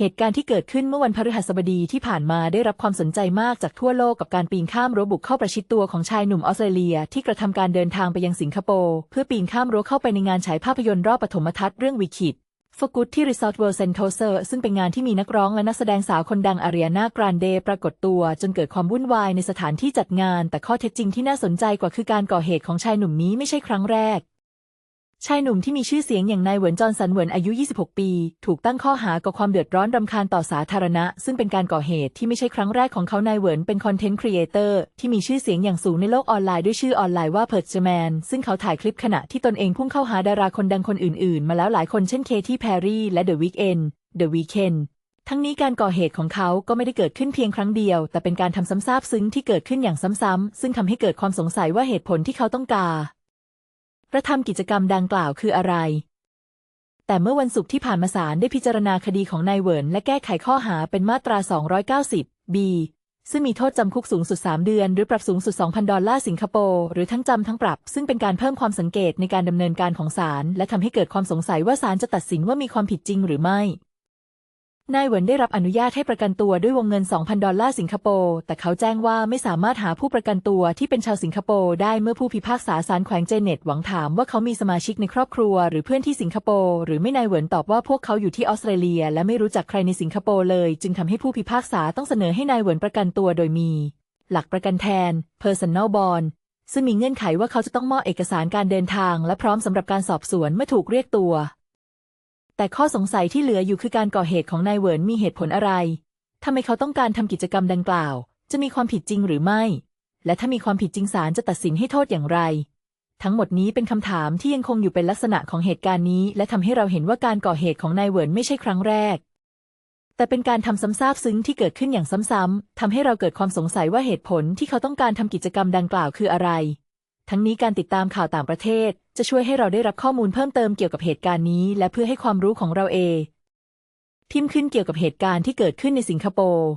เหตุการณ์ที่เกิดขึ้นเมื่อวันพฤหัสบดีที่ผ่านมาได้รับความสนใจมากจากทั่วโลกกับการปีนข้ามรั้วบุกเข้าประชิดตัวของชายหนุ่มออสเตรเลีย ที่กระทำการเดินทางไปยังสิงคโปร์เพื่อปีนข้ามรั้วเข้าไปในงานฉายภาพยนตร์รอบปฐมทัศน์เรื่องวิคิดฟกุตที่รีสอร์ทเวิลด์เซนโตเซอร์ซึ่งเป็นงานที่มีนักร้องและนักแสดงสาวคนดังอารียนา กรานเด ปรากฏตัว จนเกิดความวุ่นวายในสถานที่จัดงาน แต่ข้อเท็จจริงที่น่าสนใจกว่าคือการก่อเหตุของชายหนุ่มนี้ไม่ใช่ครั้งแรก ชายหนุ่มที่มีชื่อเสียงอย่างนายเหวินจอห์นสันเหวินอายุ 26 ปี ถูกตั้งข้อหาก่อความเดือดร้อนรำคาญต่อสาธารณะ ซึ่งเป็นการก่อเหตุที่ไม่ใช่ครั้งแรกของเขานายเหวินเป็นคอนเทนต์ครีเอเตอร์ที่มีชื่อเสียงอย่างสูงในโลกออนไลน์ด้วยชื่อออนไลน์ว่าเพิร์ m แมนซึ่งเขาถ่ายคลิปขณะที่ตนเองพุ่งเข้าหาดาราคนดังคนอื่นๆ มาแล้วหลายคนเช่นเคที่แพรรี่และเดอะวีคเอนเดอะวีคเอนทั้งนี้การก่อเหตุของเขาก็ไม่ได้เกิดขึ้นเพียงครั้งเดียว แต่เป็นการทำซ้ำซากซึ้งที่เกิดขึ้นอย่างซ้ำๆซึ่งทำให้เกิดความสงสัยว่าเหตุผลที่เขาต้องการ กระทำกิจกรรมดังกล่าวคืออะไร แต่เมื่อวันศุกร์ที่ผ่านมาศาลได้พิจารณาคดีของนายเหวินและแก้ไขข้อหาเป็นมาตรา 290 b ซึ่งมีโทษจำคุกสูงสุด 3 เดือน หรือปรับสูงสุด 2,000 ดอลลาร์สิงคโปร์หรือทั้งจำทั้งปรับ ซึ่งเป็นการเพิ่มความสังเกตในการดำเนินการของศาลและทำให้เกิดความสงสัยว่าศาลจะตัดสินว่ามีความผิดจริงหรือไม่ นายเหวินได้รับอนุญาตให้ประกันตัวด้วยวงเงิน 2,000 ดอลลาร์สิงคโปร์ แต่เขาแจ้งว่าไม่สามารถหาผู้ประกันตัวที่เป็นชาวสิงคโปร์ได้เมื่อผู้พิพากษาศาลแขวงเจเน็ตหวังถามว่าเขามีสมาชิกในครอบครัว หรือเพื่อนที่สิงคโปร์หรือไม่นายเหวินตอบว่าพวกเขาอยู่ที่ออสเตรเลีย และไม่รู้จักใครในสิงคโปร์เลย จึงทำให้ผู้พิพากษาต้องเสนอให้นายเหวินประกันตัวโดยมี หลักประกันแทน personal bond ซึ่งมีเงื่อนไขว่าเขาจะต้องมอบเอกสารการเดินทาง และพร้อมสำหรับการสอบสวนเมื่อถูกเรียกตัว แต่ข้อสงสัยที่เหลืออยู่คือการก่อเหตุของนายเหวินมีเหตุผลอะไรทำไมเขาต้องการทำกิจกรรมดังกล่าว จะมีความผิดจริงหรือไม่ และถ้ามีความผิดจริงศาลจะตัดสินให้โทษอย่างไร ทั้งหมดนี้เป็นคำถามที่ยังคงอยู่เป็นลักษณะของเหตุการณ์นี้ และทำให้เราเห็นว่าการก่อเหตุของนายเหวินไม่ใช่ครั้งแรก แต่เป็นการทำซ้ำซากซึ้งที่เกิดขึ้นอย่างซ้ำๆทำให้เราเกิดความสงสัยว่าเหตุผลที่เขาต้องการทำกิจกรรมดังกล่าวคืออะไร ทั้งนี้การติดตามข่าวต่างประเทศ จะช่วยให้เราได้รับข้อมูลเพิ่มเติมเกี่ยวกับเหตุการณ์นี้ และเพื่อให้ความรู้ของเราเองพิมขึ้นเกี่ยวกับเหตุการณ์ที่เกิดขึ้นในสิงคโปร์